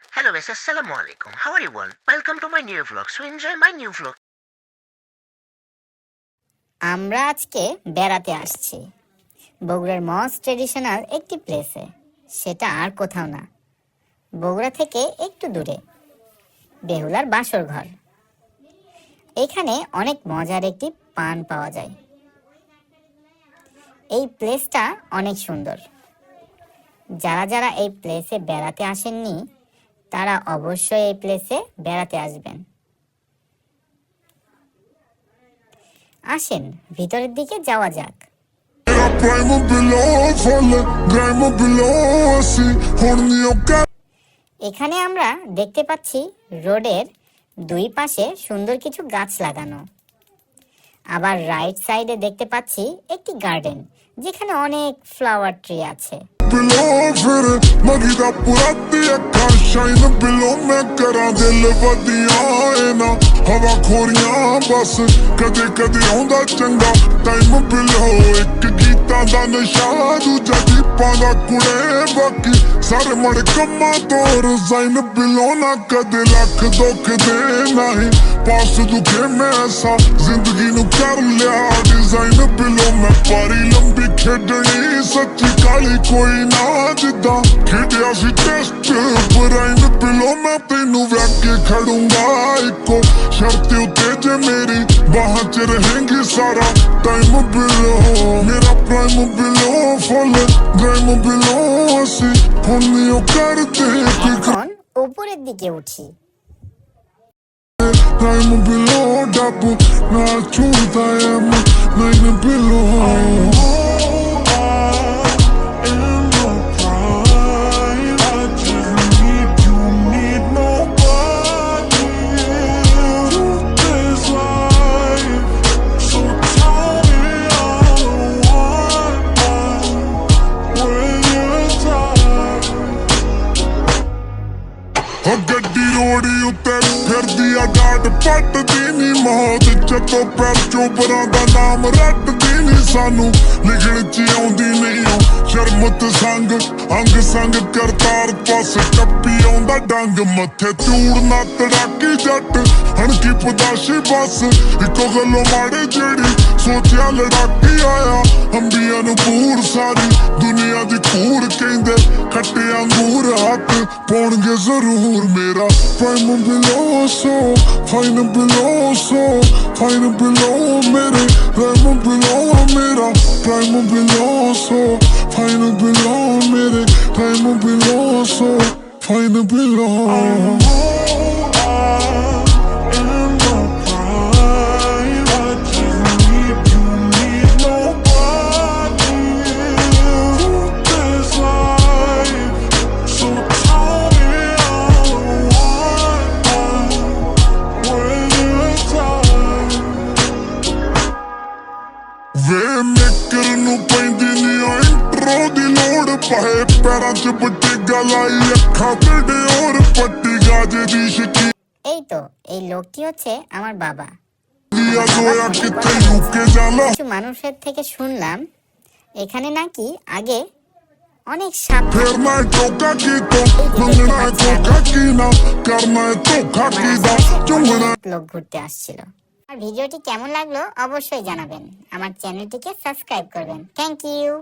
Hello guys, Assalamu alaikum. How are you all? Welcome to my new vlog. So enjoy my new vlog. আমরা আজকে বেড়াতে আসছি বগুড়ার most traditional একটি প্লেসে সেটা আর কোথাও না বগুড়া থেকে একটু দূরে বেহুলার বাসর ঘর এখানে অনেক মজার একটি পান পাওয়া যায় এই প্লেসটা অনেক সুন্দর যারা যারা এই প্লেসে বেড়াতে আসেননি তারা অবশ্যই এই প্লেসে বেড়াতে আসবেন। আসেন, ভিতরের দিকে যাওয়া যাক। এখানে আমরা দেখতে পাচ্ছি রোডের দুই পাশে সুন্দর কিছু গাছ লাগানো। আবার রাইট সাইডে দেখতে পাচ্ছি একটি গার্ডেন যেখানে অনেক ফ্লাওয়ার ট্রি আছে। Below, ਫਿਰ ਮਗੀ ਦਾ ਪੂਰਾ ਤੇ ਅੱਖਾਂ ਸ਼ਾਈਨ below ਮੈਂ ਕਰਾਂ ਦਿਲ ਵਧੀਆਂ ਏ ਨਾ ਹਵਾ ਖੋਰੀਆਂ ਬਸ ਕਦੇ ਕਦੇ ਆਉਂਦਾ ਚੰਗਾ ਟਾਈਮ below ਇੱਕ ਗੀਤਾਂ ਦਾ ਨਸ਼ਾ, ਦੂਜਾ ਜੀਪਾਂ ਦਾ ਕੁੜੇ, ਬਾਕੀ ਸਾਰੇ ਮੜ ਕੰਮਾਂ ਤੋਂ ਰਜ਼ਾਈਨ below ਨਾ ਕਦੇ ਲੱਖ ਦੁੱਖ ਦੇ ਨਹੀਂ ਪਾਸ ਦੁਖੇ ਮੈਂ ਐਸਾ ਜ਼ਿੰਦਗੀ ਨੂੰ ਕਰ ਲਿਆ ਡਿਜ਼ਾਈਨ below ਮੈਂ ਪਾਰੀ ਲੰਬੀ ਖੇਡਣੀ ਸੱਚੀ ਕਾਲੀ ਕੋਈ ਨਾ ਜਿੱਦਾਂ ਖੇਡਿਆ ਸੀ ਟੈਸਟ ਬਰਾਈਨ below ਮੈਂ ਤੈਨੂੰ ਵਿਆਹ ਕੇ ਖੜੂੰਗਾ ਇੱਕੋ ਸ਼ਰਤ ਉੱਤੇ ਜੇ ਮੇਰੀ ਬਾਹਾਂ 'ਚ ਰਹੇਂਗੀ ਸਾਰਾ ਟਾਈਮ below ਮੇਰਾ ਪ੍ਰਾਈਮ below ਫੁੱਲ ਡ੍ਰਾਈਮ below ਅਸੀਂ ਹੁਣ ਨਹੀਂ ਉਹ ਕਰਦੇ ਕੋਈ এখন উপরের দিকে উঠি Prime below, double, not truth, I am nine below. ਆ ਪੱਟਦੀ ਨੀ ਮੌਤ ਚੱਤੋ ਪੈਰ ਚੋਬਰਾਂ ਦਾ ਨਾਮ ਰੱਟਦੀ ਨੀ ਸਾਨੂੰ, ਲਿਖਣ ਚ ਆਉਂਦੀ ਨਹੀਂ ਓ ਸ਼ਰਮਤ ਸੰਗ, ਅੰਗ ਸੰਗ ਕਰਤਾਰ ਪਾਸ, ਟੱਪੀ ਆਉਂਦਾ ਡੰਗ, ਮੱਥੇ ਚੂੜ ਨਾ ਤੜਾਕੀ ਜੱਟ ਹਣਕੀ ਪਦਾਸ਼ੀ ਬਸ ਇੱਕੋ ਗੱਲੋਂ ਮਾੜੇ ਜਿਹੜੀ ਸੋਚਿਆ ਲੜਾਕੀ ਆਇਆ, ਅੰਬੀਆਂ ਨੂੰ ਪੂਰ ਸਾਰੀ, ਦੁਨੀਆ ਦੀ ਖੱਟੇ ਅੰਗੂਰ ਹੱਥ ਪਾਉਣਗੇ ਜ਼ਰੂਰ ਮੇਰਾ prime below so fine below so fine below ਮੇਰੇ ਪ੍ਰਾਈਮ ਬਿਲੋ ਮੇਰਾ ਪ੍ਰਾਈਮ ਬਿਲੋ ਸੋ ਫਾਈਨ ਬਿਲੋ ਮੇਰੇ ਪ੍ਰਾਈਮ ਬਿਲੋ ਸੋ ਫਾਈਨ ਬਿਲੋ ਪਏ ਪੈਰਾਂ 'ਚ ਬੱਟੀ ਗਲਾਈ ਅੱਖਾਂ ਤੇ ਡਿਓਰ ਪੱਟੀ ਗਾਜੇ ਦੀ ਸ਼ਕੀ এই তো এই লোকটি হচ্ছে আমার বাবা ਦੀਆਂ ਜੋਇਆ ਕਿੱਥੇ ਯੂਕੇ ਜਾਣਾ কিছু মানুষের থেকে শুনলাম এখানে নাকি আগে অনেক সাপ ਫਿਰ ਮੈਂ ਟੋਕਾ ਕੀ ਤੋਂ ਮੰਗਣਾ ਹੈ ਧੋਖਾ ਕੀ ਨਾ ਕਰਨਾ ਹੈ ਧੋਖਾ ਕੀ ਦਾ ਚੁੰਗਣਾ লোক ঘুরতে আসছিল আর ভিডিওটি কেমন লাগলো অবশ্যই জানাবেন আমার চ্যানেলটিকে সাবস্ক্রাইব করবেন থ্যাংক ইউ